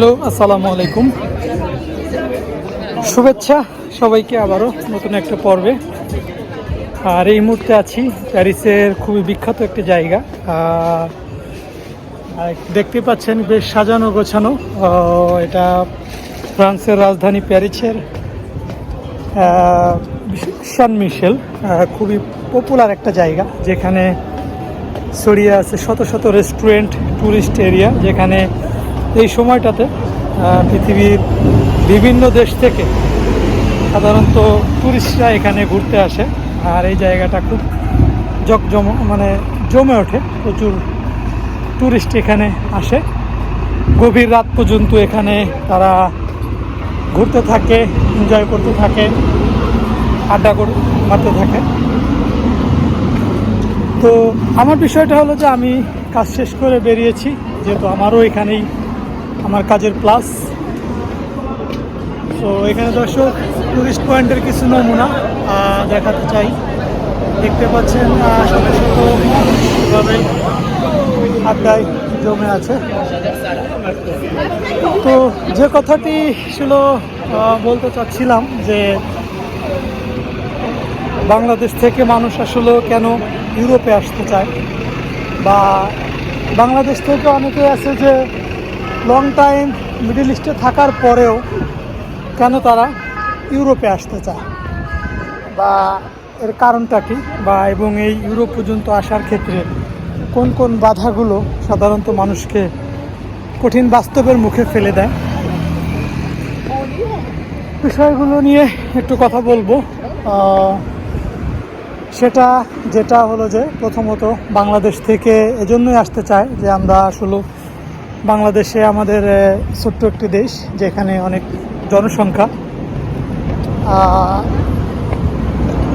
Hello, আসসালামু আলাইকুম। শুভেচ্ছা সবাইকে আবারও নতুন একটা পর্বে। আর এই মুহূর্তে আছি প্যারিসের খুবই বিখ্যাত একটি জায়গা। দেখতে পাচ্ছেন বেশ সাজানো গোছানো। এটা ফ্রান্সের রাজধানী প্যারিসের সান মিশেল। খুবই পপুলার একটা জায়গা, যেখানে ছড়িয়ে আছে শত শত রেস্টুরেন্ট ট্যুরিস্ট এরিয়া যেখানে এই সময়টাতে পৃথিবীর বিভিন্ন দেশ থেকে সাধারণত ট্যুরিস্টরা এখানে ঘুরতে আসে। আর এই জায়গাটা খুব জকজম মানে জমে ওঠে। প্রচুর ট্যুরিস্ট এখানে আসে। গভীর রাত পর্যন্ত এখানে তারা ঘুরতে থাকে এনজয় করতে থাকে, আড্ডা করে, মারতে থাকে। তো আমার বিষয়টা হলো যে আমি কাজ শেষ করে বেরিয়েছি, যেহেতু আমারও এখানেই আমার কাজের প্লাস। তো এখানে দর্শক টুরিস্ট পয়েন্টের কিছু নমুনা দেখাতে চাই। দেখতে পাচ্ছেন শত শত আড্ডায় জমে আছে। তো, যে কথাটি ছিল বলতে চাচ্ছিলাম যে, বাংলাদেশ থেকে মানুষ আসলে কেন ইউরোপে আসতে চায়? বা বাংলাদেশ থেকে অনেকে আছে যে লং টাইম মিডল ইস্টে থাকার পরেও কেন তারা ইউরোপে আসতে চায়? বা এর কারণটা কি? বা এবং এই ইউরোপ পর্যন্ত আসার ক্ষেত্রে কোন কোন বাধাগুলো সাধারণত মানুষকে কঠিন বাস্তবের মুখে ফেলে দেয়? বিষয়গুলো নিয়ে একটু কথা বলব। সেটা যেটা হলো যে প্রথমত বাংলাদেশ থেকে এজন্যই আসতে চায় যে আমরা আসলে বাংলাদেশে আমাদের ছোট্ট একটি দেশ, যেখানে অনেক জনসংখ্যা।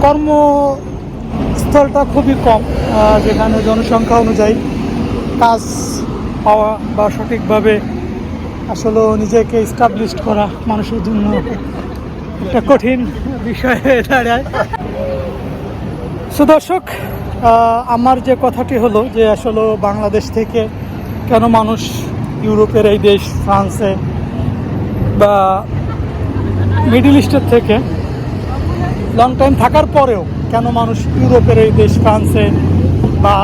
কর্মস্থলটা খুবই কম যেখানে জনসংখ্যা অনুযায়ী কাজ পাওয়া বা সঠিকভাবে আসলে নিজেকে স্টাবলিশ করা মানুষের জন্য একটা কঠিন বিষয় হয়ে দাঁড়ায়। সুদর্শক আমার যে কথাটি হলো যে আসলে বাংলাদেশ থেকে কেন মানুষ ইউরোপের এই দেশ, ফ্রান্সে বা মিডিল ইস্টের থেকে লং টাইম থাকার পরেও কেন মানুষ ইউরোপের এই দেশ, ফ্রান্সে বা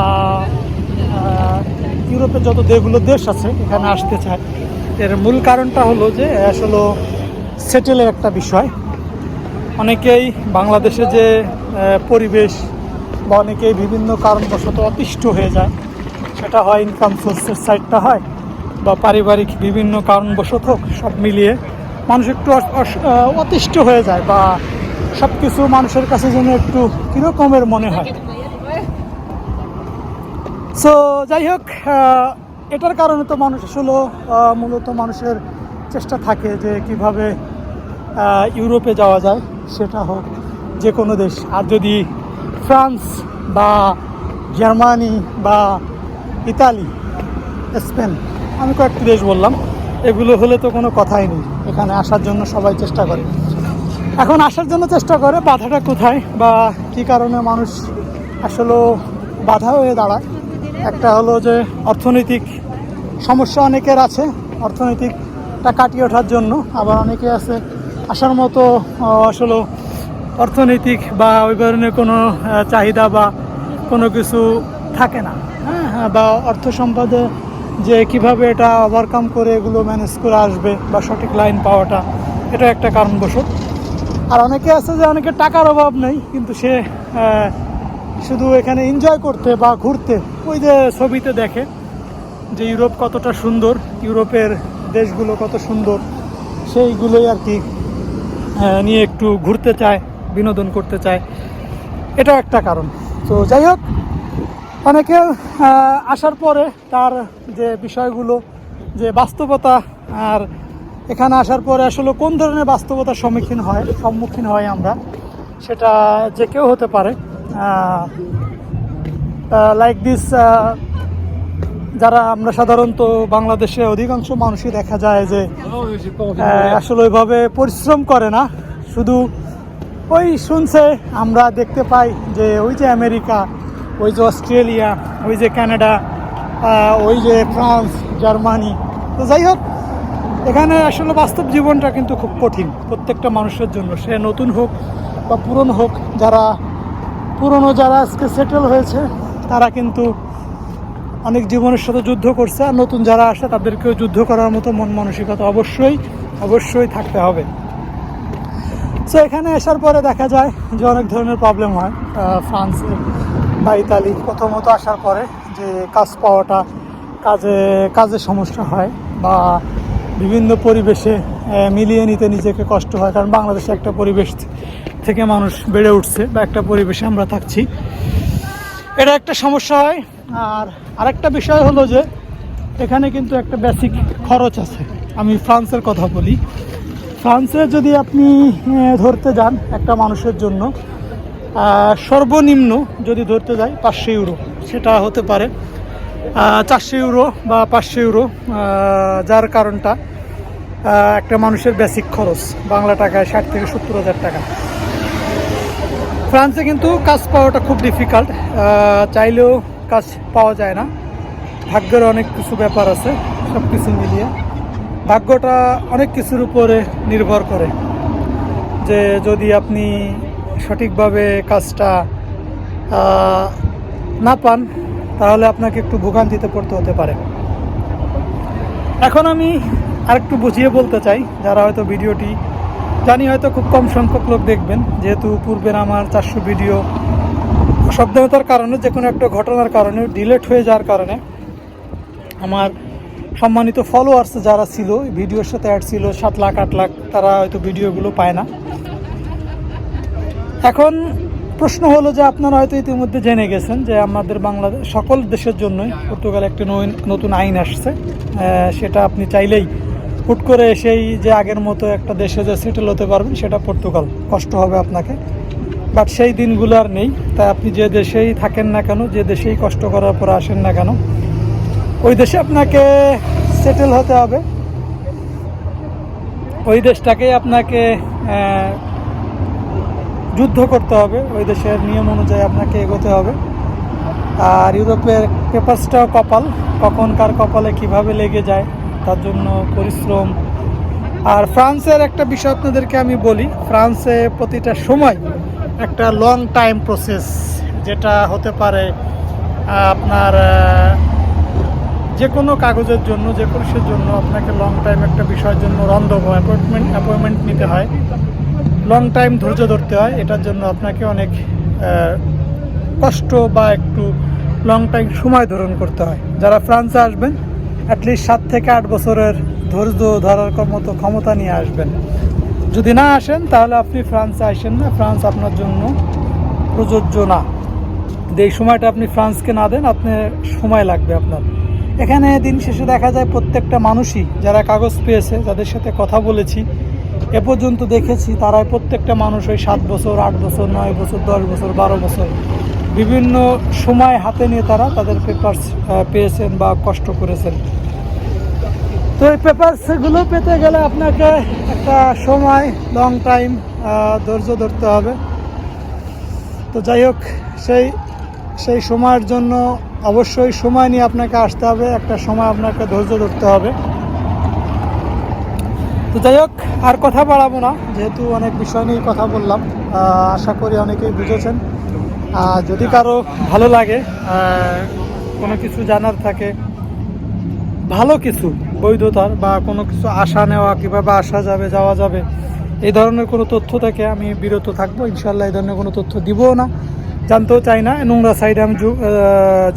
ইউরোপের যত যেগুলো দেশ আছে, এখানে আসতে চায়। এর মূল কারণটা হলো যে, আসলে সেটেলের একটা বিষয়। অনেকেই বাংলাদেশে যে পরিবেশ বা অনেকেই বিভিন্ন কারণবশত অতিষ্ঠ হয়ে যায়, সেটা হয় ইনকাম সোর্সের সাইডটা হয়। বা পারিবারিক বিভিন্ন কারণবশত সব মিলিয়ে মানুষ একটু অতিষ্ঠ হয়ে যায় বা সব কিছু মানুষের কাছে যেন একটু কীরকমের মনে হয়। সো যাই হোক এটার কারণে তো মানুষ আসলে মূলত মানুষের চেষ্টা থাকে যে কীভাবে ইউরোপে যাওয়া যায়, সেটা হোক যে কোনো দেশ। আর যদি ফ্রান্স বা জার্মানি বা ইতালি, স্পেন আমি কয়েকটি দেশ বললাম, এগুলো হলে তো কোনো কথাই নেই। এখানে আসার জন্য সবাই চেষ্টা করে। এখন আসার জন্য চেষ্টা করে, বাধাটা কোথায় বা কী কারণে মানুষ আসলে বাধা হয়ে দাঁড়ায়? একটা হলো যে অর্থনৈতিক সমস্যা অনেকের আছে, অর্থনৈতিকটা কাটিয়ে ওঠার জন্য। আবার অনেকে আছে, আসার মতো আসলে অর্থনৈতিক বা ওই ধরনের কোনো চাহিদা বা কোনো কিছু থাকে না। হ্যাঁ হ্যাঁ বা অর্থ সম্পদে যে কীভাবে এটা ওভারকাম করে এগুলো ম্যানেজ করে আসবে বা সঠিক লাইন পাওয়াটা, এটা একটা কারণবশত। আর অনেকে আছে যে অনেকে টাকার অভাব নেই, কিন্তু সে শুধু এখানে এনজয় করতে বা ঘুরতে, ওই যে ছবিতে দেখে যে ইউরোপ কতটা সুন্দর, ইউরোপের দেশগুলো কত সুন্দর, সেইগুলোই আর কি নিয়ে একটু ঘুরতে চায়, বিনোদন করতে চায়। এটা একটা কারণ। তো যাই হোক অনেকে আসার পরে তার যে বিষয়গুলো, যে বাস্তবতা, আর এখানে আসার পরে আসলে কোন ধরনের বাস্তবতার সম্মুখীন হয় সম্মুখীন হয় আমরা, সেটা যে কেউ হতে পারে। লাইক দিস যারা আমরা সাধারণত বাংলাদেশে অধিকাংশ মানুষই দেখা যায় যে আসলে ওইভাবে পরিশ্রম করে না। শুধু ওই শুনছে, আমরা দেখতে পাই যে ওই যে আমেরিকা ওই যে অস্ট্রেলিয়া ওই যে কানাডা ওই যে ফ্রান্স জার্মানি। তো যাই হোক এখানে আসলে বাস্তব জীবনটা কিন্তু খুব কঠিন প্রত্যেকটা মানুষের জন্য। সে নতুন হোক বা পুরনো হোক যারা পুরনো যারা আজকে সেটেল হয়েছে তারা কিন্তু অনেক জীবনের সাথে যুদ্ধ করছে। আর নতুন যারা আসে তাদেরকেও যুদ্ধ করার মতো মন মানসিকতা অবশ্যই অবশ্যই থাকতে হবে। সো এখানে আসার পরে দেখা যায় যে অনেক ধরনের প্রবলেম হয় আহ, ফ্রান্সে বা প্রথমত আসার পরে যে কাজ পাওয়াটা কাজে কাজে সমস্যা হয় বা বিভিন্ন পরিবেশে মিলিয়ে নিতে নিজেকে কষ্ট হয়। কারণ বাংলাদেশে একটা পরিবেশ থেকে মানুষ বেড়ে উঠছে বা একটা পরিবেশে আমরা থাকছি। এটা একটা সমস্যা হয়। আর আরেকটা বিষয় হলো যে এখানে কিন্তু একটা বেসিক খরচ আছে। আমি ফ্রান্সের কথা বলি। ফ্রান্সে যদি আপনি ধরতে যান একটা মানুষের জন্য সর্বনিম্ন যদি ধরতে যাই পাঁচশো ইউরো, সেটা হতে পারে। চারশো ইউরো বা পাঁচশো ইউরো যার কারণটা একটা মানুষের বেসিক খরচ, বাংলা টাকায় ষাট থেকে সত্তর হাজার টাকা। ফ্রান্সে কিন্তু কাজ পাওয়াটা খুব ডিফিকাল্ট চাইলেও কাজ পাওয়া যায় না। ভাগ্যের অনেক কিছু ব্যাপার আছে সব কিছু মিলিয়ে। ভাগ্যটা অনেক কিছুর উপরে নির্ভর করে, যে যদি আপনি সঠিকভাবে কাজটা না পান, তাহলে আপনাকে একটু ভোগান্তিতে পড়তে হতে পারে। এখন আমি আরেকটু বুঝিয়ে বলতে চাই, যারা হয়তো ভিডিওটি, জানি হয়তো খুব কম সংখ্যক লোক দেখবেন, যেহেতু পূর্বের আমার চারশো ভিডিও শব্দতার কারণে যে কোনো একটা ঘটনার কারণে, ডিলেট হয়ে যাওয়ার কারণে, আমার সম্মানিত ফলোয়ার্স যারা ছিল ভিডিওর সাথে অ্যাড ছিল সাত লাখ, আট লাখ, তারা হয়তো ভিডিওগুলো পায় না। এখন প্রশ্ন হলো যে আপনারা হয়তো ইতিমধ্যে জেনে গেছেন যে আমাদের বাংলাদেশ সকল দেশের জন্যই পর্তুগাল একটি নতুন- আইন আসছে। সেটা আপনি চাইলেই হুট করে এসেই যে আগের মতো একটা দেশে যে সেটেল হতে পারবেন, সেটা পর্তুগাল। কষ্ট হবে আপনাকে। বাট সেই দিনগুলো আর নেই। তাই আপনি যে দেশেই থাকেন না কেন, যে দেশেই কষ্ট করার পর আসেন না কেন, ওই দেশে আপনাকে সেটেল হতে হবে। ওই দেশটাকেই আপনাকে যুদ্ধ করতে হবে। ওই দেশের নিয়ম অনুযায়ী আপনাকে এগোতে হবে। আর ইউরোপের পেপারসটাও কপাল, কখন কার কপালে কীভাবে লেগে যায়, তার জন্য পরিশ্রম। আর ফ্রান্সের একটা বিষয় আপনাদেরকে আমি বলি, ফ্রান্সে প্রতিটা সময় একটা লং টাইম প্রসেস যেটা হতে পারে আপনার যে কোনো কাগজের জন্য, যে কোনো জন্য আপনাকে লং টাইম একটা বিষয়ের জন্য রন্ধব অ্যাপয়েন্টমেন্ট অ্যাপয়েন্টমেন্ট নিতে হয়। লং টাইম ধৈর্য ধরতে হয়, এটার জন্য আপনাকে অনেক কষ্ট বা একটু লং টাইম সময় ধারণ করতে হয়। যারা ফ্রান্সে আসবেন অ্যাটলিস্ট সাত থেকে আট বছরের ধৈর্য ধরার মতো ক্ষমতা নিয়ে আসবেন। যদি না আসেন, তাহলে আপনি ফ্রান্সে আসেন না। ফ্রান্স আপনার জন্য প্রযোজ্য না। যে সময়টা আপনি ফ্রান্সকে না দেন আপনার সময় লাগবে আপনার। এখানে দিন শেষে দেখা যায় প্রত্যেকটা মানুষই, যারা কাগজ পেয়েছে, যাদের সাথে কথা বলেছি এ পর্যন্ত দেখেছি তারাই প্রত্যেকটা মানুষ ওই সাত বছর, আট বছর, নয় বছর, দশ বছর, বারো বছর বিভিন্ন সময় হাতে নিয়ে তারা তাদের পেপার্স পেয়েছেন বা কষ্ট করেছেন। তো এই পেপারসগুলো পেতে গেলে আপনাকে একটা সময় লং টাইম ধৈর্য ধরতে হবে। তো যাই হোক, সেই সেই সময়ের জন্য অবশ্যই সময় নিয়ে আপনাকে আসতে হবে, একটা সময় আপনাকে ধৈর্য ধরতে হবে। তো যাই হোক, আর কথা বাড়াবো না, যেহেতু অনেক বিষয় নিয়ে কথা বললাম আশা করি অনেকেই বুঝেছেন। আর যদি কারও ভালো লাগে কোনো কিছু জানার থাকে, ভালো কিছু, বৈধতার বা কোনো কিছু আশা নেওয়া কীভাবে আসা যাবে, যাওয়া যাবে, এই ধরনের কোনো তথ্য থেকে আমি বিরত থাকব। ইনশাল্লাহ এই ধরনের কোনো তথ্য দিবও না, জানতেও চাই না, নোংরা সাইডে আমি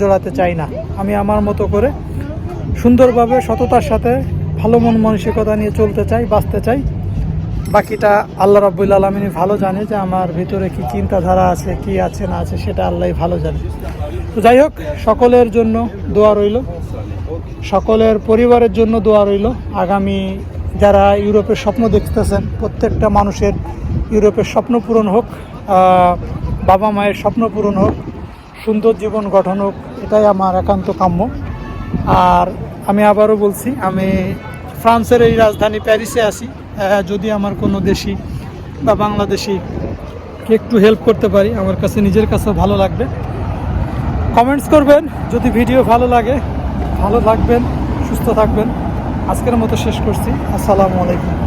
জড়াতে চাই না। আমি আমার মতো করে সুন্দরভাবে, সততার সাথে ভালো মন মানসিকতা নিয়ে চলতে চাই, বাঁচতে চাই। বাকিটা আল্লাহ রাব্বুল আলমিনী ভালো জানে যে আমার ভিতরে কি চিন্তাধারা আছে, কি আছে, না আছে, সেটা আল্লাহই ভালো জানে। তো যাই হোক, সকলের জন্য দোয়া রইল। সকলের পরিবারের জন্য দোয়া রইল। আগামী যারা ইউরোপের স্বপ্ন দেখতেছেন, প্রত্যেকটা মানুষের ইউরোপের স্বপ্ন পূরণ হোক বাবা মায়ের স্বপ্ন পূরণ হোক, সুন্দর জীবন গঠন হোক, এটাই আমার একান্ত কাম্য। আর আমি আবারও বলছি, আমি ফ্রান্সের এই রাজধানী প্যারিসে আসি আহ, যদি আমার কোনো দেশি বা বাংলাদেশি একটু হেল্প করতে পারি আমার কাছে নিজের কাছে ভালো লাগবে। কমেন্টস করবেন যদি ভিডিও ভালো লাগে ভালো থাকবেন সুস্থ থাকবেন। আজকের মতো শেষ করছি। আসসালামু আলাইকুম।